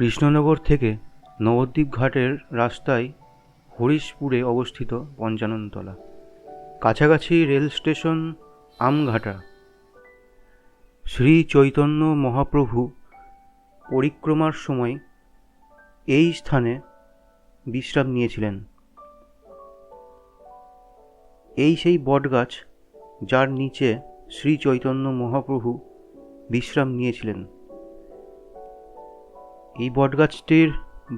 কৃষ্ণনগর থেকে নবদ্বীপ ঘাটের রাস্তায় হরিশপুরে অবস্থিত পঞ্চাননতলা। কাছাকাছি রেল স্টেশন আমঘাটা। শ্রী চৈতন্য মহাপ্রভু পরিক্রমার সময় এই স্থানে বিশ্রাম নিয়েছিলেন। এই সেই বটগাছ যার নিচে শ্রী চৈতন্য মহাপ্রভু বিশ্রাম নিয়েছিলেন। এই বটগাছটির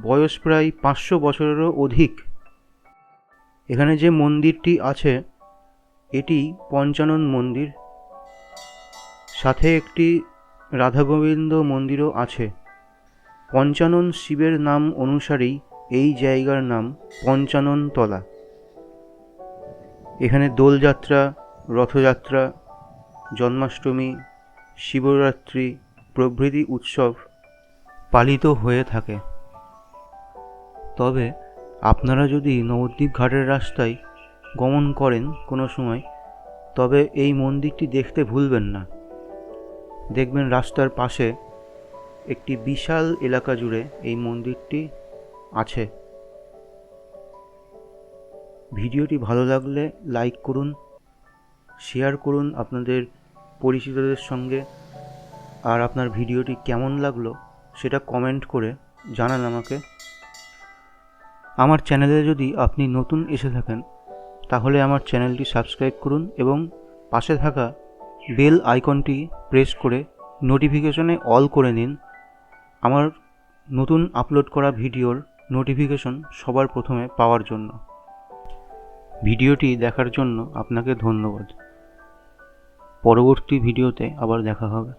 বয়স প্রায় পাঁচশো বছরেরও অধিক। এখানে যে মন্দিরটি আছে, এটি পঞ্চানন মন্দির। সাথে একটি রাধাগোবিন্দ মন্দিরও আছে। পঞ্চানন শিবের নাম অনুসারেই এই জায়গার নাম পঞ্চাননতলা। এখানে দোলযাত্রা, রথযাত্রা, জন্মাষ্টমী, শিবরাত্রি, প্রভৃতি উৎসব পালিত হয়ে থাকে। তবে আপনারা যদি নবদ্বীপ ঘাটের রাস্তায় গমন করেন কোনো সময়, তবে এই মন্দিরটি দেখতে ভুলবেন না। দেখবেন রাস্তার পাশে একটি বিশাল এলাকা জুড়ে এই মন্দিরটি আছে। ভিডিওটি ভালো লাগলে লাইক করুন, শেয়ার করুন আপনাদের পরিচিতদের সঙ্গে। আর আপনার ভিডিওটি কেমন লাগল সেটা কমেন্ট করে জানান আমাকে। আমার চ্যানেলে যদি আপনি নতুন এসে থাকেন, তাহলে আমার চ্যানেলটি সাবস্ক্রাইব করুন এবং পাশে থাকা বেল আইকনটি প্রেস করে নোটিফিকেশনে অল করে নিন। আমার নতুন আপলোড করা ভিডিওর নোটিফিকেশন সবার প্রথমে পাওয়ার জন্য। ভিডিওটি দেখার জন্য আপনাকে ধন্যবাদ। পরবর্তী ভিডিওতে আবার দেখা হবে।